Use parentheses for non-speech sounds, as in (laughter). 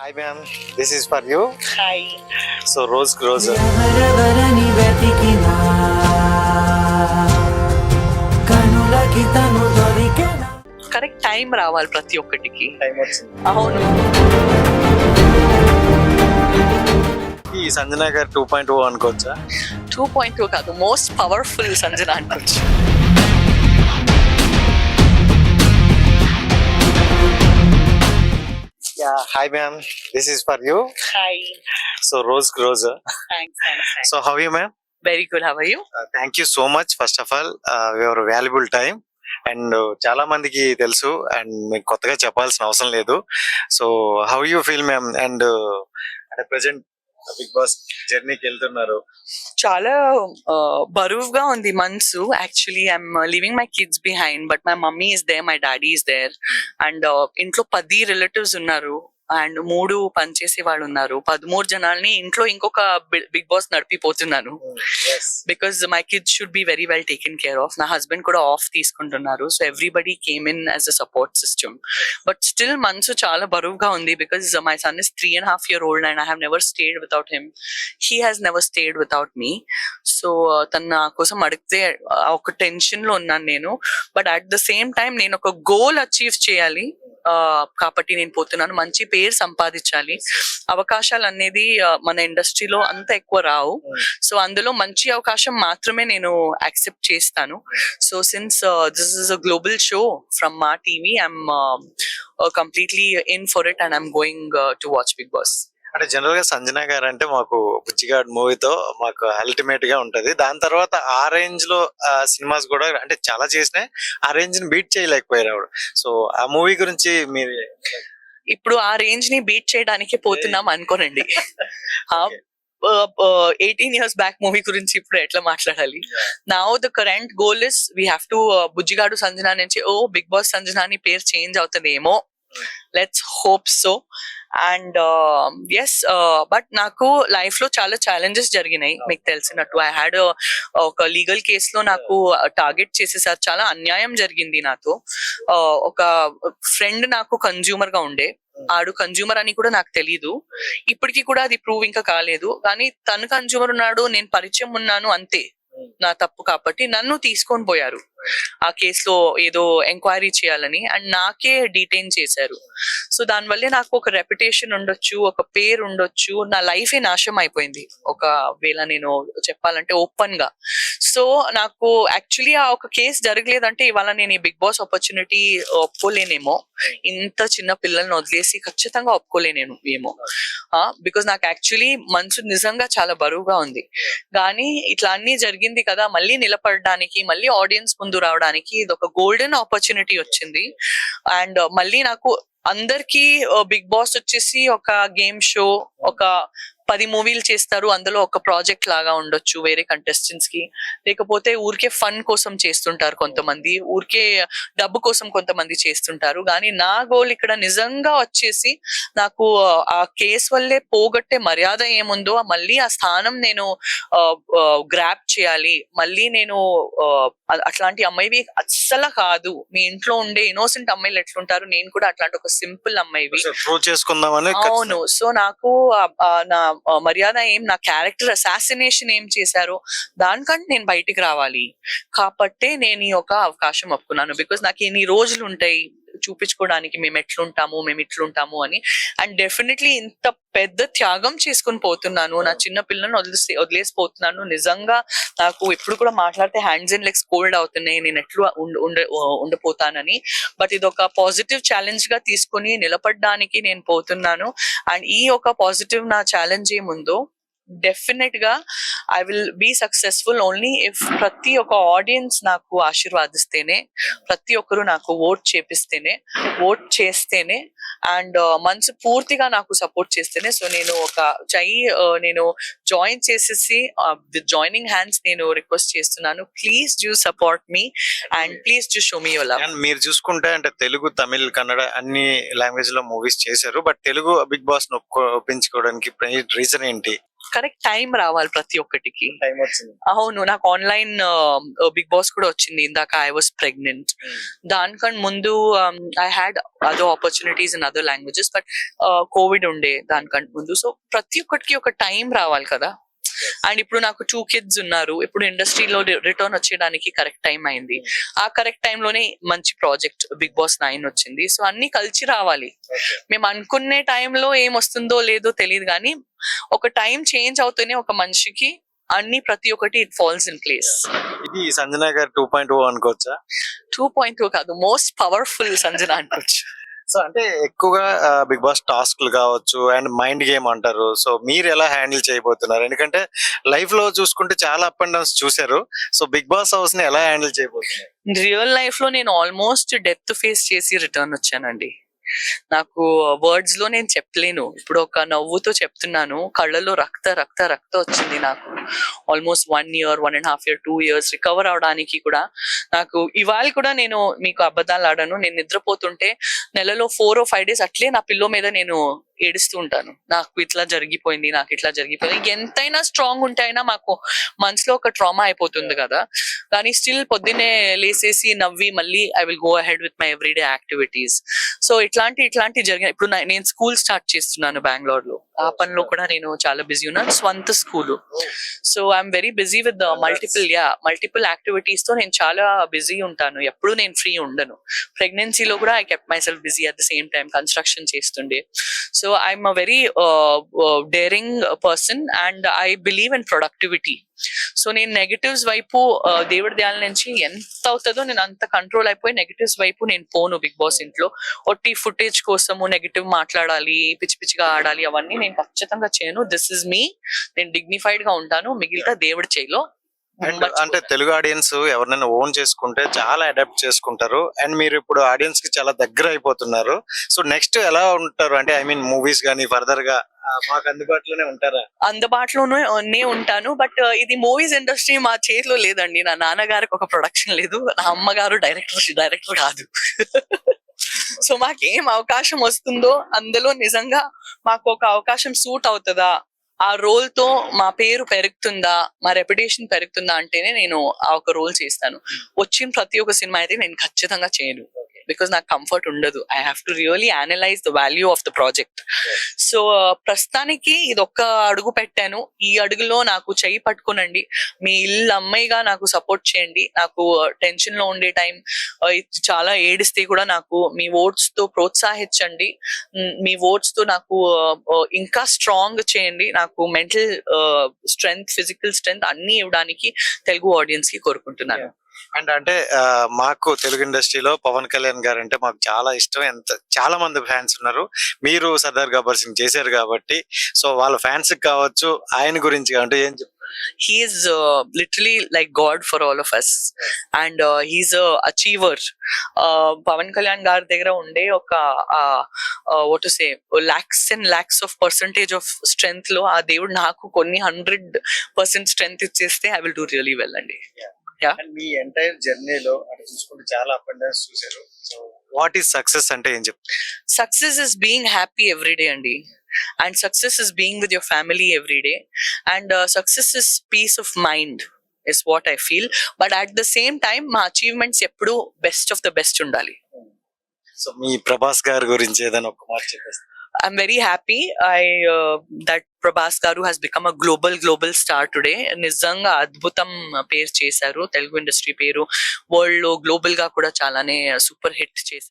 Hi ma'am this is for you hi so rose rose correct time రావాలి ప్రతి ఒక్కటికి. Time వచ్చింది. అవును. ఈ సంజన గారు టూ పాయింట్ ఓ అనుకోవచ్చా? టూ పాయింట్ టూ కాదు. మోస్ట్ పవర్ఫుల్ సంజన అనుకోవచ్చు. Hi ma'am this is for you hi so rose. Rose so how you ma'am very good how you thank you so much first of all your valuable time and చాలా మందికి తెలుసు. And మీకు కొత్తగా చెప్పాల్సిన అవసరం లేదు. So how you feel ma'am and అంటే present Bigg Boss జర్నీకి వెళ్తున్నారు. చాలా బరువుగా ఉంది మనసు. Actually I'm living my kids behind but my mummy is there my daddy is there and ఇంట్లో పది రిలేటివ్స్ ఉన్నారు. అండ్ మూడు పనిచేసే వాళ్ళు ఉన్నారు. పదమూడు జనాల్ని ఇంట్లో ఇంకొక Bigg Boss నడిపిపోతున్నాను. Because my kids should be very well taken care of నా హస్బెండ్ కూడా ఆఫ్ తీసుకుంటున్నారు. So everybody came in as a support system but still మనసు చాలా బరువుగా ఉంది because my son is three and half year old and I have never stayed without him he has never stayed without me so తన నా కోసం అడిగితే ఒక టెన్షన్లో ఉన్నాను నేను. But at the same time నేను ఒక గోల్ అచీవ్ చేయాలి. కాబట్టి నేను పోతున్నాను. మంచి పేరు సంపాదించాలి. అవకాశాలు అనేది మన ఇండస్ట్రీలో అంత ఎక్కువ రావు. సో అందులో మంచి అవకాశం మాత్రమే నేను యాక్సెప్ట్ చేస్తాను. So since this is a global show from Maa TV I'm completely in for it and I'm going to watch Bigg Boss అంటే జనరల్గా సంజన గారు అంటే మాకు బుజ్జిగాడ్ మూవీతో మాకు అల్టిమేట్గా ఉంటది. దాని తర్వాత ఆ రేంజ్లో సినిమాస్ కూడా అంటే చాలా చేసినాయి ఆ రేంజ్ని బీట్ చేయలేకపోయారు ఆవిడ సో ఆ మూవీ గురించి మీరు ఇప్పుడు ఆ రేంజ్ని బీట్ చేయడానికి పోతున్నాం అనుకోనండి. (laughs) ఎయిటీన్ ఇయర్స్ బ్యాక్ మూవీ గురించి ఇప్పుడు ఎట్లా మాట్లాడాలి? నా the current goal is we have to Bujjigadu Sanjana నుంచి ఓ బిగ్ బాస్ సంజన అని పేరు చేంజ్ అవుతుందేమో. Let's hope so and yes but నాకు లైఫ్లో చాలా ఛాలెంజెస్ జరిగినాయి మీకు తెలిసినట్టు. ఐ హ్యాడ్ ఒక లీగల్ కేసులో నాకు టార్గెట్ చేసేసారు. చాలా అన్యాయం జరిగింది నాతో ఒక ఫ్రెండ్ నాకు కన్జ్యూమర్గా ఉండే. ఆడు కన్జ్యూమర్ అని కూడా నాకు తెలీదు. ఇప్పటికీ కూడా అది ప్రూవ్ ఇంకా కాలేదు. కానీ తను కన్జ్యూమర్ ఉన్నాడు నేను పరిచయం ఉన్నాను అంతే. నా తప్పు కాబట్టి నన్ను తీసుకొని పోయారు. ఆ కేసులో ఏదో ఎంక్వైరీ చేయాలని అండ్ నాకే డీటైన్ చేశారు. సో దానివల్లే నాకు ఒక రెప్యుటేషన్ ఉండొచ్చు ఒక పేరు ఉండొచ్చు నా లైఫే నాశనం అయిపోయింది. ఒక వేళ నేను చెప్పాలంటే ఓపెన్గా సో నాకు యాక్చువల్లీ ఆ ఒక కేసు జరగలేదంటే ఇవాళ నేను ఈ బిగ్ బాస్ ఆపర్చునిటీ ఒప్పుకోలేనేమో. ఇంత చిన్న పిల్లల్ని వదిలేసి ఖచ్చితంగా ఒప్పుకోలేనేను ఏమో. బికాస్ నాకు యాక్చువల్లీ మనసు నిజంగా చాలా బరువుగా ఉంది. కానీ ఇట్లా అన్ని జరిగింది కదా మళ్ళీ నిలబడడానికి మళ్ళీ ఆడియన్స్ ముందు రావడానికి ఇది ఒక గోల్డెన్ ఆపర్చునిటీ వచ్చింది. అండ్ మళ్ళీ నాకు అందరికీ బిగ్ బాస్ వచ్చేసి ఒక గేమ్ షో ఒక పది మూవీలు చేస్తారు అందులో ఒక ప్రాజెక్ట్ లాగా ఉండొచ్చు వేరే కంటెస్టెంట్స్కి. లేకపోతే ఊరికే ఫన్ కోసం చేస్తుంటారు కొంతమంది ఊరికే డబ్బు కోసం కొంతమంది చేస్తుంటారు. కానీ నా గోల్ ఇక్కడ నిజంగా వచ్చేసి నాకు ఆ కేసు వల్లే పోగొట్టే మర్యాద ఏముందో మళ్ళీ ఆ స్థానం నేను గ్రాప్ చేయాలి. మళ్ళీ నేను అట్లాంటి అమ్మాయివి అస్సలు కాదు. మీ ఇంట్లో ఉండే ఇన్నోసెంట్ అమ్మాయిలు ఎట్లుంటారు? నేను కూడా అట్లాంటి ఒక సింపుల్ అమ్మాయివి. చేసుకుందామని అవును. సో నాకు నా మర్యాద ఏం నా క్యారెక్టర్ అసాసినేషన్ ఏం చేశారో దానికంటే నేను బయటికి రావాలి. కాబట్టే నేను ఈ ఒక అవకాశం ఒప్పుకున్నాను. బికాస్ నాకు ఎన్ని రోజులు ఉంటాయి చూపించుకోవడానికి మేము ఎట్లుంటాము మేము ఇట్లుంటాము అని. అండ్ డెఫినెట్లీ ఇంత పెద్ద త్యాగం చేసుకుని పోతున్నాను. నా చిన్న పిల్లని వదిలేసి వదిలేసి పోతున్నాను నిజంగా నాకు ఎప్పుడు కూడా మాట్లాడితే హ్యాండ్స్ అండ్ లెగ్స్ కోల్డ్ అవుతున్నాయి. నేను ఎట్లా ఉండ ఉండ- ఉండిపోతానని. బట్ ఇది ఒక పాజిటివ్ ఛాలెంజ్గా తీసుకొని నిలబడడానికి నేను పోతున్నాను. అండ్ ఈ ఒక పాజిటివ్ నా ఛాలెంజ్ ఏముందో డెఫినెట్గా I will be successful only if ప్రతి ఒక్క ఆడియన్స్ నాకు ఆశీర్వాదిస్తేనే ప్రతి ఒక్కరు నాకు ఓట్ చేపిస్తేనే ఓట్ చేస్తేనే అండ్ మనసు పూర్తిగా నాకు సపోర్ట్ చేస్తేనే. సో నేను ఒక చై నేను జాయిన్ చేసేసి విత్ జాయినింగ్ హ్యాండ్స్ నేను రిక్వెస్ట్ చేస్తున్నాను. Please do support me and please do show me and మీరు చూసుకుంటే అంటే తెలుగు తమిళ్ కన్నడ అన్ని లాంగ్వేజ్లో మూవీస్ చేశారు. బట్ తెలుగు బిగ్ బాస్ను ఒప్పుకో- ఒప్పించుకోవడానికి రీజన్ ఏంటి? కరెక్ట్ టైం రావాలి ప్రతి ఒక్కటికి. అవును నాకు ఆన్లైన్ బిగ్ బాస్ కూడా వచ్చింది ఇందాక ఐ వాస్ ప్రెగ్నెంట్ దానికన్నా ముందు I had other opportunities in other languages but COVID ఉండే దానికంటే ముందు. సో ప్రతి ఒక్కటికి ఒక టైం రావాలి కదా. అండ్ ఇప్పుడు నాకు టూ కిడ్స్ ఉన్నారు. ఇప్పుడు ఇండస్ట్రీలో రిటర్న్ వచ్చేయడానికి కరెక్ట్ టైం అయింది. ఆ కరెక్ట్లోనే మంచి ప్రాజెక్ట్ బిగ్ బాస్ నైన్ వచ్చింది. సో అన్ని కలిసి రావాలి. మేము అనుకునే టైంలో ఏం వస్తుందో లేదో తెలియదు కానీ ఒక టైం చేంజ్ అవుతూనే ఒక మనిషికి అన్ని ప్రతి ఒక్కటి ఇట్ ఫాల్స్ ఇన్ ప్లేస్ ఇది సంజన గారు టూ పాయింట్ ఓ అనుకోవచ్చా? టూ పాయింట్ టూ కాదు. మోస్ట్ పవర్ఫుల్ సంజన అనుకోవచ్చు. సో అంటే ఎక్కువగా బిగ్ బాస్ టాస్క్లు కావచ్చు అండ్ మైండ్ గేమ్ అంటారు. సో మీరు ఎలా హ్యాండిల్ చేయబోతున్నారు? ఎందుకంటే లైఫ్లో చూసుకుంటే చాలా అప్ అండ్ డౌన్స్ చూసారు సో బిగ్ బాస్ హౌస్ని ఎలా హ్యాండిల్ చేయబోతున్నారు? రియల్ లైఫ్లో నేను ఆల్మోస్ట్ డెత్ ఫేస్ చేసి రిటర్న్ వచ్చానండి. నాకు వర్డ్స్లో నేను చెప్పలేను. ఇప్పుడు ఒక నవ్వుతో చెప్తున్నాను. కళ్ళలో రక్త రక్త రక్త వచ్చింది నాకు. Almost one year one and half year two years recover అవడానికి కూడా నాకు ఇవాళ కూడా నేను మీకు అబద్ధాలు ఆడాను. నేను నిద్రపోతుంటే నెలలో ఫోర్ ఓ ఫైవ్ డేస్ అట్లే నా పిల్లో మీద నేను ఏడుస్తూ ఉంటాను. నాకు ఇట్లా జరిగిపోయింది నాకు ఇట్లా జరిగిపోయింది. ఎంతైనా స్ట్రాంగ్ ఉంటే అయినా మాకు మనసులో ఒక ట్రామా అయిపోతుంది కదా. కానీ స్టిల్ పొద్దున్నే లేసేసి నవ్వి మళ్ళీ I will go ahead with my everyday activities so ఇట్లాంటి ఇట్లాంటి జరిగిన ఇప్పుడు నేను స్కూల్ స్టార్ట్ చేస్తున్నాను బెంగళూరు లో. ఆ పనిలో కూడా నేను చాలా బిజీ ఉన్నాను. స్వంత school so I'm very busy with multiple uh multiple యాక్టివిటీస్తో నేను చాలా బిజీ ఉంటాను. ఎప్పుడు నేను ఫ్రీ ఉండను. ప్రెగ్నెన్సీలో కూడా I kept myself busy at the same time construction చేస్తుండే so I'm a very daring person and I believe in productivity so నేను నెగటివ్స్ వైపు దేవుడి దయాల నుంచి ఎంత అవుతుందో నేను అంత కంట్రోల్ అయిపోయి నెగటివ్స్ వైపు నేను పోను బిగ్ బాస్ ఇంట్లో. ఒట్టి ఫుటేజ్ కోసము నెగటివ్ మాట్లాడాలి పిచ్చి పిచ్చిగా ఆడాలి అవన్నీ నేను ఖచ్చితంగా చేయను. దిస్ ఇస్ మీ నేను డిగ్నిఫైడ్గా ఉంటాను. మిగిలిన దేవుడి చేయిలో. అండ్ అంటే తెలుగు ఆడియన్స్ ఎవరినైనా ఓన్ చేసుకుంటే చాలా అడాప్ట్ చేసుకుంటారు. అండ్ మీరు ఇప్పుడు ఆడియన్స్కి చాలా దగ్గర అయిపోతున్నారు. సో నెక్స్ట్ ఎలా ఉంటారు? అంటే ఐ మీన్ మూవీస్ కానీ ఫర్దర్గా మాకు అందుబాటులోనే ఉంటారా? అందుబాటులోనే ఉంటాను. బట్ ఇది మూవీస్ ఇండస్ట్రీ మా చేతిలో లేదండి. నా నాన్నగారికి ఒక ప్రొడక్షన్ లేదు. నా అమ్మగారు డైరెక్టర్ డైరెక్టర్ కాదు. (laughs) సో మాకు ఏం అవకాశం వస్తుందో అందులో నిజంగా మాకు ఒక అవకాశం సూట్ అవుతుందా? ఆ రోల్తో మా పేరు పెరుగుతుందా? మా రెప్యుటేషన్ పెరుగుతుందా అంటేనే నేను ఆ ఒక రోల్ చేస్తాను. వచ్చిన ప్రతి ఒక్క సినిమా అయితే నేను ఖచ్చితంగా చేయను. బికాస్ నాకు కంఫర్ట్ ఉండదు. I have to really analyse the value of the project so ప్రస్తుతానికి ఇది ఒక్క అడుగు పెట్టాను. ఈ అడుగులో నాకు చెయ్యి పట్టుకునండి. మీ ఇల్లు అమ్మాయిగా నాకు సపోర్ట్ చేయండి. నాకు uh, టెన్షన్లో ఉండే టైం uh, చాలా ఏడిస్తే కూడా నాకు మీ ఓట్స్తో ప్రోత్సహించండి. మీ ఓట్స్తో నాకు uh, ఇంకా స్ట్రాంగ్ చేయండి. నాకు మెంటల్ స్ట్రెంగ్త్ ఫిజికల్ స్ట్రెంగ్త్ అన్ని ఇవ్వడానికి తెలుగు ఆడియన్స్కి కోరుకుంటున్నాను. అండ్ అంటే మాకు తెలుగు ఇండస్ట్రీలో పవన్ కళ్యాణ్ గారు అంటే మాకు చాలా ఇష్టం. ఎంత చాలా మంది ఫ్యాన్స్ ఉన్నారు. మీరు సర్దార్ గబ్బర్ సింగ్ చేశారు కాబట్టి సో వాళ్ళ ఫ్యాన్స్ కావచ్చు ఆయన గురించి అంటే ఏం చెప్తారు he's literally like God for all of us and he's achiever Pawan Kalyan గారి దగ్గర ఉండే ఒక vote say lakhs and lakhs of percentage of స్ట్రెంగ్త్లో ఆ దేవుడు నాకు కొన్ని హండ్రెడ్ పర్సెంట్ స్ట్రెంగ్త్ ఇచ్చేస్తే I will do really well అండి. అండ్ మీ ఎంటైర్ జర్నీలో అంటే చూసుకుంటే చాలా up and downs so what is success అంటే ఏం చెప్తారు success is being happy every day అండి and success is being with your family every day and success is peace of mind is what I feel but at the same time మా achievements ఎప్పుడు best of the best ఉండాలి. So మీ ప్రభాస్ గారి గురించి ఏదైనా ఒక మాట చెప్పేస్తారు I'm very happy I that Prabhas garu has become a global global star today నిజంగా అద్భుతం పేరు చేశారు. తెలుగు ఇండస్ట్రీ పేరు. వరల్డ్లో గ్లోబల్గా కూడా చాలానే సూపర్ హిట్ చేశారు.